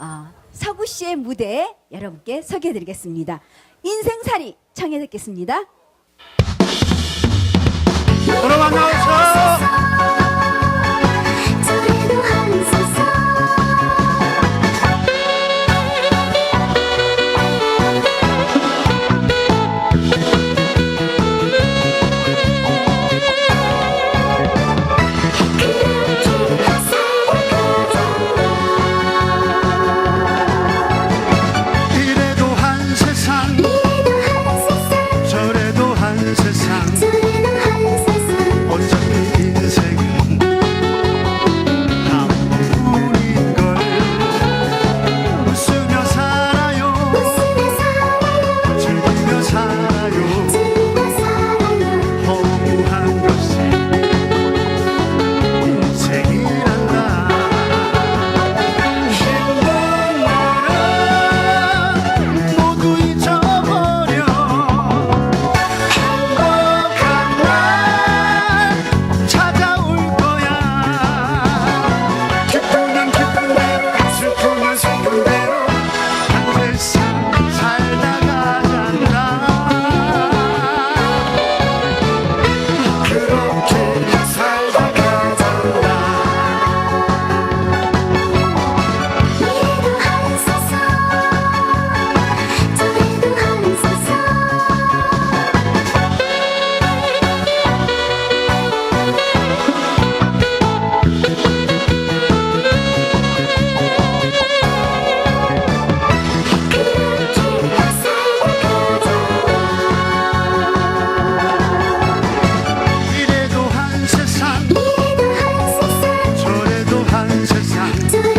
어, 서구 씨의 무대 여러분께 소개해드리겠습니다. 인생살이 청해 듣겠습니다. 여러분 안녕하세요. 这